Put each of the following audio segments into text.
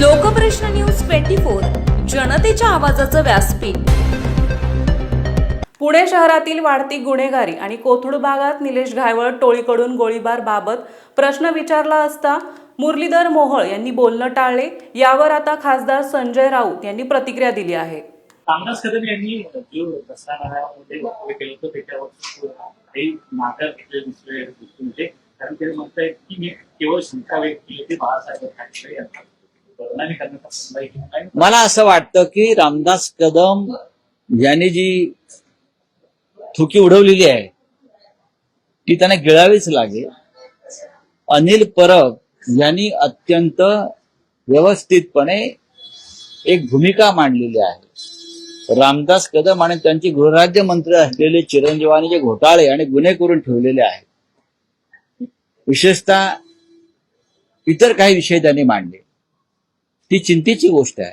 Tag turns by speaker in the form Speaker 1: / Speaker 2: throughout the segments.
Speaker 1: Lokprashna news twenty four जनतेच्या आवाजाचं व्यासपीठ.
Speaker 2: पुणे शहरातील वाढती गुन्हेगारी आणि कोथरूड भागात निलेश घायवळ टोळीकडून गोळीबार बाबत प्रश्न विचारला असता मुरलीधर मोहोळ यांनी बोलणं टाळले. यावर आता खासदार संजय राऊत यांनी प्रतिक्रिया दिली आहे.
Speaker 3: रामदास कदम यांनी जो वक्तव्य केलं होतं त्याच्यावर काही नाटक घेतले दिसले दिसून येते कारण ते म्हणतायत की मी केवळ शंका व्यक्त केली होती बाळासाहेब ठाकरे यांना.
Speaker 4: मला असं वाटतं की रामदास कदम यांनी जी थुकी उडवलेली आहे ती त्यांना गिळावीच लागेल. अनिल परब यांनी अत्यंत व्यवस्थितपणे एक भूमिका मांडलेली आहे. रामदास कदम आणि त्यांचे गृहराज्य मंत्री असलेले चिरंजीवानी जे घोटाळे आणि गुन्हे करून ठेवलेले आहेत विशेषतः इतर काही विषय त्यांनी मांडले. ती चिंतेची गोष्ट आहे.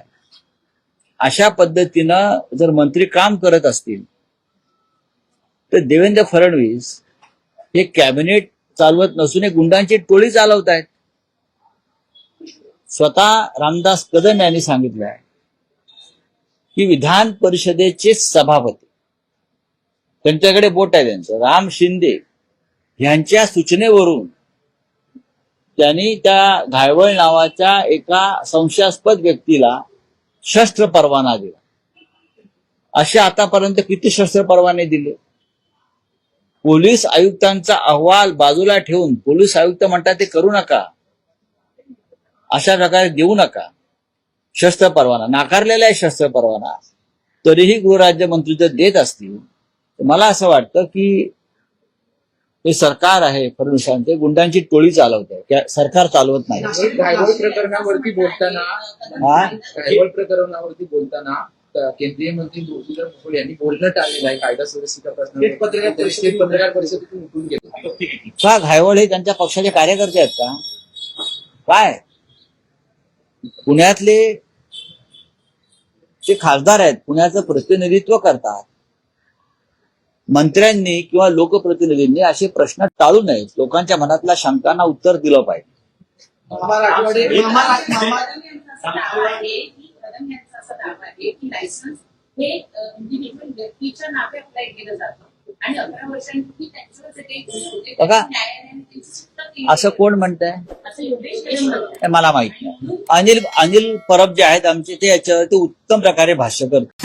Speaker 4: अशा पद्धतीनं जर मंत्री काम करत असतील तर देवेंद्र फडणवीस हे कॅबिनेट चालवत नसून हे गुंडांची टोळी चालवत आहेत स्वतः रामदास कदम यांनी सांगितलं आहे की विधान परिषदेचे सभापती त्यांच्याकडे बोट आहे त्यांचं राम शिंदे यांच्या सूचनेवरून त्यांनी त्या घायवळ नावाच्या एका संशयास्पद व्यक्तीला शस्त्र परवाना दिला. असे आतापर्यंत किती शस्त्र परवाने दिले? पोलीस आयुक्तांचा अहवाल बाजूला ठेवून पोलीस आयुक्त म्हणतात ते करू नका. अशा प्रकारे देऊ नका. शस्त्र परवाना नाकारलेला आहे शस्त्र परवाना तरीही गृहराज्यमंत्री जर देत असतील मला असं वाटतं की हे सरकार आहे फडणवीसांचे गुंडांची टोळी चालवत सरकार चालवत नाही.
Speaker 5: प्रकरणावरती बोलताना प्रकरणावरती बोलताना केंद्रीय मंत्री मुरलीधर मोहोळ यांनी बोलणं टाळलेलं आहे. कायदा
Speaker 6: थेट पत्रकार
Speaker 5: परिषदेतून उठून गेले.
Speaker 4: का घायवळ हे त्यांच्या पक्षाचे कार्यकर्ते आहेत का? काय? पुण्यातले जे खासदार आहेत पुण्याचं प्रतिनिधित्व करतात. मंत्र्यांनी किंवा लोकप्रतिनिधींनी असे प्रश्न टाळू नयेत. लोकांच्या मनातल्या शंकांना उत्तर दिलं पाहिजे.
Speaker 6: मराठवाडे
Speaker 3: एक-
Speaker 6: मरा-
Speaker 3: एक-
Speaker 6: मरा-
Speaker 7: यांचा दावा आहे की कदम यांचा असा दावा आहे की लायसन्स हे इंडिव्हिज्युअल व्यक्तीच्या नावे अप्लाय केलं जातं. आणि अकरा वर्षांपूर्वी त्यांचं जे काही गुन्हे होते ते
Speaker 4: बघा. असं कोण. हे मला माहीत नाही. अनिल अनिल परब जे आहेत आमचे ते याच्यावरती उत्तम प्रकारे भाष्य करतात.